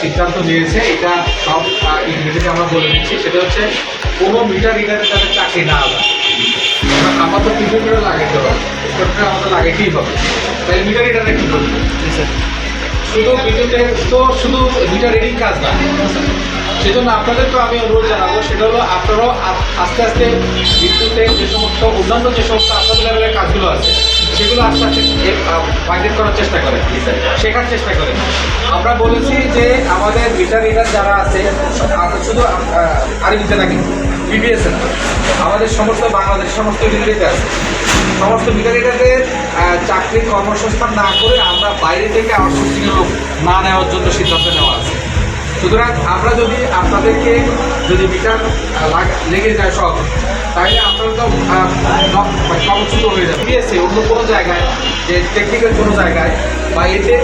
সিদ্ধান্ত নিয়েছে এটা সব ইংরেজিতে আমরা বলে দিচ্ছি সেটা হচ্ছে কোনো মিটার রিডারে তাদের চাকরি না কারণ আমার তো মিটার লাগাইতে হবে স্টোরটা আমাদের লাগাইতেই হবে। তাই মিটার রিডারে কী করবে? শুধু বিদ্যুতে তো শুধু মিটার রিডিং কাজ না। সেজন্য তো আমি অনুরোধ জানাব সেটা হলো আপনারাও আস্তে আস্তে বিদ্যুতের যে সমস্ত অন্যান্য যে সমস্ত আপনাদের লেভেলের কাজগুলো আছে সেগুলো আস্তে আস্তে মাইগ্রেট করার চেষ্টা করে শেখার চেষ্টা করে। আমরা বলেছি যে আমাদের মিটার রিডার যারা আছে শুধু আরবিতে নাকি? বিবিএস না আমাদের সমস্ত বাংলাদেশ, সমস্ত মিটারিতে আছে। সমস্ত মিটারিটাদের চাকরির কর্মসংস্থান না করে আমরা বাইরে থেকে আউটসোর্সিং লোক না নেওয়ার জন্য সিদ্ধান্ত নেওয়া আছে। সুতরাং আমরা যদি আপনাদেরকে যদি আহ, লাগ- যায় সব তাহলে আপনারা তো ন- মানে হয়ে যাবে। বিএসসি অন্য কোনো জায়গায় যে টেকনিক্যাল কোনো জায়গায় বা এতে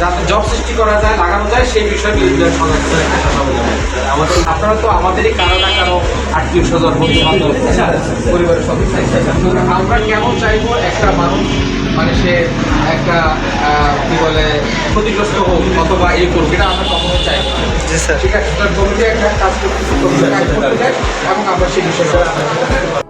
যাতে জব সৃষ্টি করা যায় লাগানো যায় সেই বিষয়ে বিরোধীদের সঙ্গে একটা কথা বলে আমাদের আপনারা তো আমাদেরই কারও না কারও আত্মীয় স্বজন বান্ধব পরিবারের সদস্য আমরা কেমন চাইব একটা মানুষ মানে সে একটা আহ, কি বলে ক্ষতিগ্রস্ত হোক অথবা এই করুক এটা আমরা কখনো চাই না জি স্যার। ঠিক আছে? তার জমিতে একটা কাজ করতে কাজ করতে এবং আমরা সেই বিষয়টা